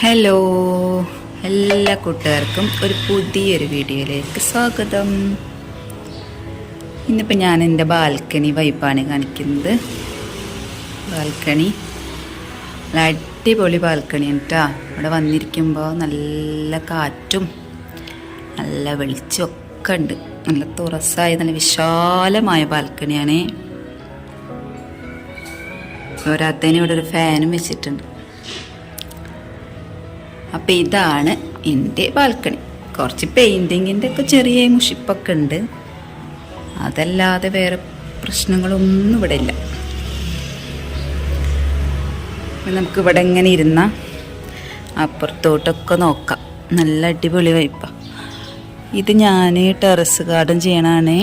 Hello എല്ലാ കൂട്ടുകാർക്കും ഒരു പുതിയൊരു വീഡിയോയിലേക്ക് സ്വാഗതം. ഇന്നിപ്പോൾ ഞാൻ എന്റെ ബാൽക്കണി വൈപ്പാണ് കാണിക്കുന്നത്. ബാൽക്കണി. അടിപൊളി ബാൽക്കണിയാണ് കേട്ടോ. ഇവിടെ വന്നിരിക്കുമ്പോൾ നല്ല കാറ്റും നല്ല വെളിച്ചം ഒക്കെ ഉണ്ട്. നല്ല തുറസ്സായ നല്ല വിശാലമായ ബാൽക്കണിയാണ്. ഒരാത്തേനും ഇവിടെ ഒരു ഫാനും വെച്ചിട്ടുണ്ട്. അപ്പം ഇതാണ് എന്റെ ബാൽക്കണി. കുറച്ച് പെയിന്റിങ്ങിന്റെ ഒക്കെ ചെറിയ മുഷിപ്പൊക്കെ ഉണ്ട്. അതല്ലാതെ വേറെ പ്രശ്നങ്ങളൊന്നും ഇവിടെ ഇല്ല. അപ്പം നമുക്ക് ഇവിടെ ഇങ്ങനെ ഇരുന്ന അപ്പുറത്തോട്ടൊക്കെ നോക്കാം. നല്ല അടിപൊളി വൈപ്പ ഇത് ഞാൻ ടെറസ് ഗാർഡൻ ചെയ്യണാണ്.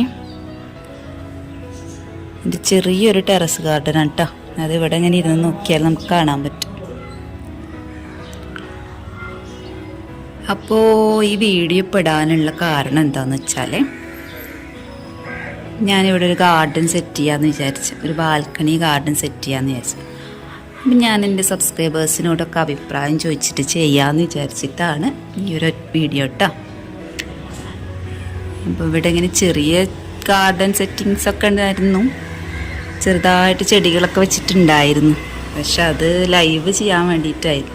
ഇത് ചെറിയൊരു ടെറസ് ഗാർഡനാണ് കേട്ടോ അത് ഇവിടെ ഇങ്ങനെ ഇരുന്ന് നോക്കിയാൽ നമുക്ക് കാണാൻ പറ്റും. അപ്പോൾ ഈ വീഡിയോ പെടാനുള്ള കാരണം എന്താണെന്ന് വെച്ചാൽ ഞാനിവിടെ ഒരു ഗാർഡൻ സെറ്റ് ചെയ്യാമെന്ന് വിചാരിച്ചു ഒരു ബാൽക്കണി ഗാർഡൻ സെറ്റ് ചെയ്യാമെന്ന് വിചാരിച്ചു. അപ്പം ഞാൻ എന്റെ സബ്സ്ക്രൈബേഴ്സിനോടൊക്കെ അഭിപ്രായം ചോദിച്ചിട്ട് ചെയ്യാമെന്ന് വിചാരിച്ചിട്ടാണ് ഈ ഒരു വീഡിയോ കേട്ടോ അപ്പോൾ ഇവിടെ ഇങ്ങനെ ചെറിയ ഗാർഡൻ സെറ്റിങ്സ് ഒക്കെ ഉണ്ടായിരുന്നു. ചെറുതായിട്ട് ചെടികളൊക്കെ വെച്ചിട്ടുണ്ടായിരുന്നു. പക്ഷെ അത് ലൈവ് ചെയ്യാൻ വേണ്ടിയിട്ടായിരുന്നു.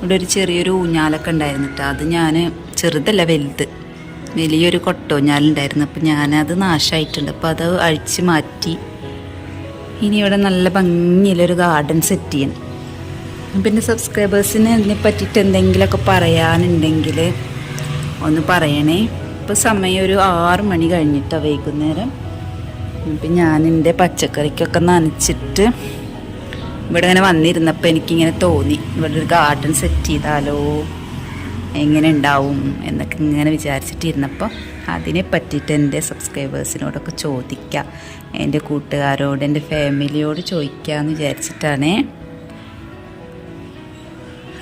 ഇവിടെ ഒരു ചെറിയൊരു ഊഞ്ഞാലൊക്കെ ഉണ്ടായിരുന്നു കേട്ടോ അത് ഞാൻ ചെറുതല്ല വലുത്. വലിയൊരു കൊട്ടോഞ്ഞാലുണ്ടായിരുന്നു. അപ്പം ഞാനത് നാശമായിട്ടുണ്ട് അപ്പോൾ അത് അഴിച്ച് മാറ്റി. ഇനി ഇവിടെ നല്ല ഭംഗിയിലൊരു ഗാർഡൻ സെറ്റ് ചെയ്യണം. പിന്നെ സബ്സ്ക്രൈബേഴ്സിന് അതിനെ പറ്റിയിട്ട് എന്തെങ്കിലുമൊക്കെ പറയാനുണ്ടെങ്കിൽ ഒന്ന് പറയണേ. ഇപ്പോൾ സമയം ഒരു ആറ് മണി കഴിഞ്ഞിട്ടാണ് വൈകുന്നേരം. അപ്പം ഞാൻ എന്റെ പച്ചക്കറിക്കൊക്കെ നനച്ചിട്ട് ഇവിടെ ഇങ്ങനെ വന്നിരുന്നപ്പോൾ എനിക്കിങ്ങനെ തോന്നി. ഇവിടെ ഒരു ഗാർഡൻ സെറ്റ് ചെയ്താലോ? എങ്ങനെ ഉണ്ടാവും? എന്നൊക്കെ ഇങ്ങനെ വിചാരിച്ചിട്ടിരുന്നപ്പോൾ അതിനെ പറ്റിയിട്ട് എന്റെ സബ്സ്ക്രൈബേഴ്സിനോടൊക്കെ ചോദിക്കാം. എന്റെ കൂട്ടുകാരോട് എന്റെ ഫാമിലിയോട് ചോദിക്കാമെന്ന് വിചാരിച്ചിട്ടാണ്.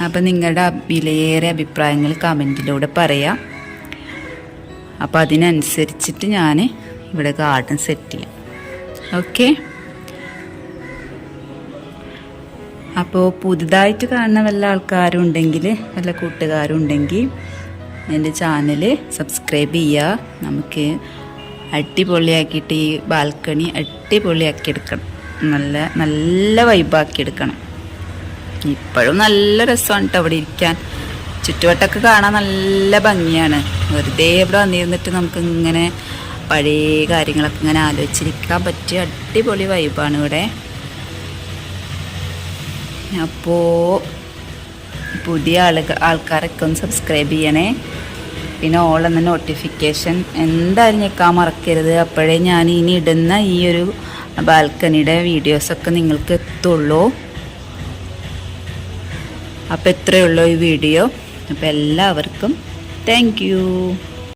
അപ്പം നിങ്ങളുടെ വിലയേറെ അഭിപ്രായങ്ങൾ കമന്റിലൂടെ പറയാം. അപ്പോൾ അതിനനുസരിച്ചിട്ട് ഞാൻ ഇവിടെ ഗാർഡൻ സെറ്റ് ചെയ്യാം. ഓക്കെ അപ്പോൾ പുതുതായിട്ട് കാണുന്ന വല്ല ആൾക്കാരും ഉണ്ടെങ്കിൽ വല്ല കൂട്ടുകാരും ഉണ്ടെങ്കിൽ എന്റെ ചാനൽ സബ്സ്ക്രൈബ് ചെയ്യുക. നമുക്ക് അടിപൊളിയാക്കിയിട്ട് ഈ ബാൽക്കണി അടിപൊളിയാക്കി എടുക്കണം നല്ല നല്ല വൈബാക്കി എടുക്കണം ഇപ്പോഴും നല്ല രസമാണ് കേട്ടോ അവിടെ ഇരിക്കാൻ. ചുറ്റുവട്ടമൊക്കെ കാണാൻ നല്ല ഭംഗിയാണ്. വെറുതെ ഇവിടെ വന്നിരുന്നിട്ട് നമുക്ക് ഇങ്ങനെ പഴയ കാര്യങ്ങളൊക്കെ ഇങ്ങനെ ആലോചിച്ചിരിക്കാൻ പറ്റിയ അടിപൊളി വൈബാണ് ഇവിടെ. അപ്പോൾ പുതിയ ആളുകൾ ആൾക്കാരൊക്കെ ഒന്ന് സബ്സ്ക്രൈബ് ചെയ്യണേ. പിന്നെ ഓൾ എന്ന നോട്ടിഫിക്കേഷൻ എന്തായാലും ഞെക്കാൻ മറക്കരുത്. അപ്പോഴേ ഞാൻ ഇനി ഇടുന്ന ഈ ഒരു ബാൽക്കണിയുടെ വീഡിയോസൊക്കെ നിങ്ങൾക്ക് എത്തുള്ളൂ. അപ്പോൾ എത്രയുള്ളൂ ഈ വീഡിയോ അപ്പോൾ എല്ലാവർക്കും താങ്ക്